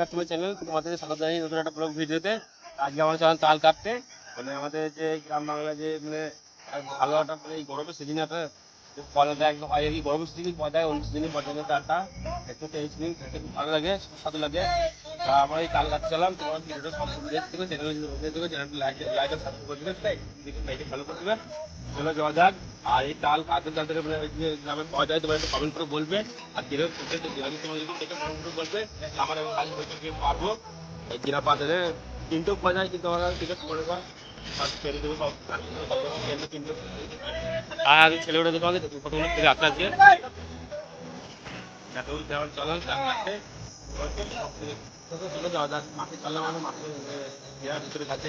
Back to channel তোমাদের স্বাগত জানাই নতুন একটা ব্লগ ভিডিওতে। আজকে আমার চ্যানেল তাল কাটতে। মানে আমাদের যে গ্রাম বাংলা যে মানে ভালো একটা মানে এই গরমের সিজনে একটা পয়দাটা একদম হয় কি গরমের সিজনে পয়দায় অন্য সিজনে পয়দাটা তারটা একটু টেস্ট নিন খেতে ভালো লাগে সুস্বাদু লাগে। তা আমরা এই তাল কাটতে চলাম তোমার ভিডিওটা সম্পূর্ণ দেখতে চ্যানেল দেখতে চ্যানেলটি লাইক লাইক সাবস্ক্রাইব করে দেবে, তাই? লাইকে ফলো করে দেবে। চলো, যাওয়া যাক। আর এই তাল কাটতে কাটতে মানে ওই যে গ্রামের পয়দায় তোমার একটু কমেন্ট করে বলবে আর কীরকম করতে তো আমি কমেন্ট করে বলবে আমার এবং কাজ বইতে পারব এই জিরা পাতারে তিনটেও পয়দায় কিন্তু আমরা টিকিট করে কিন্তু আর আমি ছেলেগুলো দেখো আমাদের প্রথমে থেকে আপনার আজকে দেখো যেমন চলো চলো যাওয়া যাক মাঠে চললাম আমরা মাঠে ভিতরে কাছে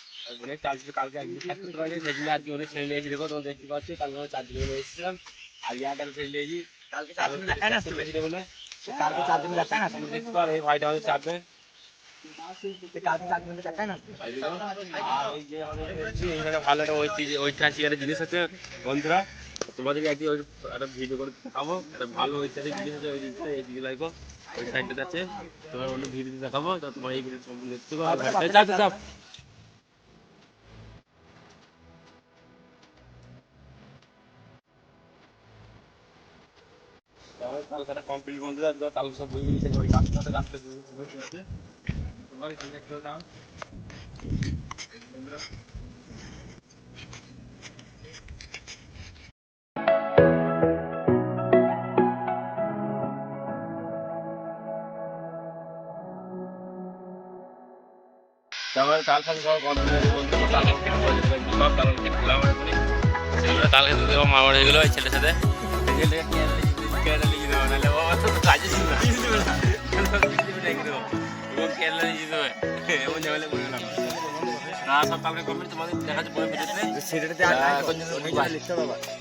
বন্ধুরা আসব কালকে একদিন আজকে অনেক ছেলে নিয়েছি দেখো তোমার দেখতে পাচ্ছি কালকে আমরা চার দিন এসেছিলাম। আজকে একটা ছেলে নিয়েছি কালকে চার দিন কালকে চার দিন দেখতে পারো এই ভাইটা আমাদের চাপবে ভালো একটা ঐতিহাসিক একটা জিনিস আছে বন্ধুরা। তোমাদেরকে একদিন ওই একটা ভিডিও করে দেখাবো। একটা ভালো ঐতিহাসিক জিনিস আছে ওই জিনিসটা এই দিকে লাগবো ওই সাইডটাতে আছে তোমার অন্য ভিডিও দেখাবো। তোমার এই ভিডিও সম্পূর্ণ দেখতে পাবো কালকাটা কমপ্লিট বন্ধুরা তো তাল সব বই গেছে ওই কাজটাতে তাল খাতে সব বন্ধ হয়ে বন্ধু তাল সব তাল খেতে দেবো মামার হয়ে ছেলের সাথে নাহলে বাবা তো কাজে ছিল না কেরালা নিয়ে দেবে এমন ঝামেলা করে গেলাম না সব কালকে কমপ্লিট তোমাদের দেখা যাচ্ছে পরে ভিডিওতে সেটাতে আর লিখতে বাবা